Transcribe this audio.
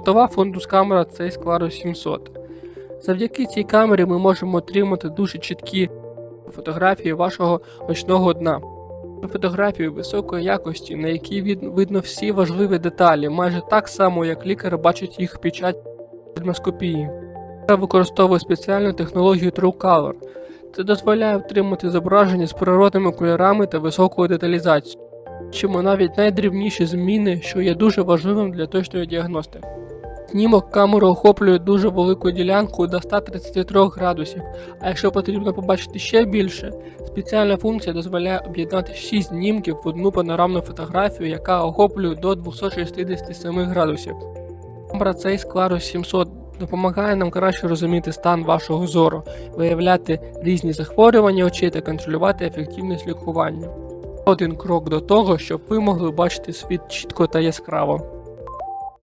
Бортова фондус камера цей Claro 700. Завдяки цій камері ми можемо отримати дуже чіткі фотографії вашого очного дна. Фотографії високої якості, на якій видно всі важливі деталі, майже так само, як лікар бачить їх під час дермоскопії. Я використовую спеціальну технологію TrueColor. Це дозволяє отримати зображення з природними кольорами та високою деталізацією. Бачимо навіть найдрібніші зміни, що є дуже важливим для точної діагностики. Знімок камери охоплює дуже велику ділянку до 133 градусів, а якщо потрібно побачити ще більше, спеціальна функція дозволяє об'єднати 6 знімків в одну панорамну фотографію, яка охоплює до 267 градусів. Камера цей Claro 700 допомагає нам краще розуміти стан вашого зору, виявляти різні захворювання очей та контролювати ефективність лікування. Один крок до того, щоб ви могли бачити світ чітко та яскраво.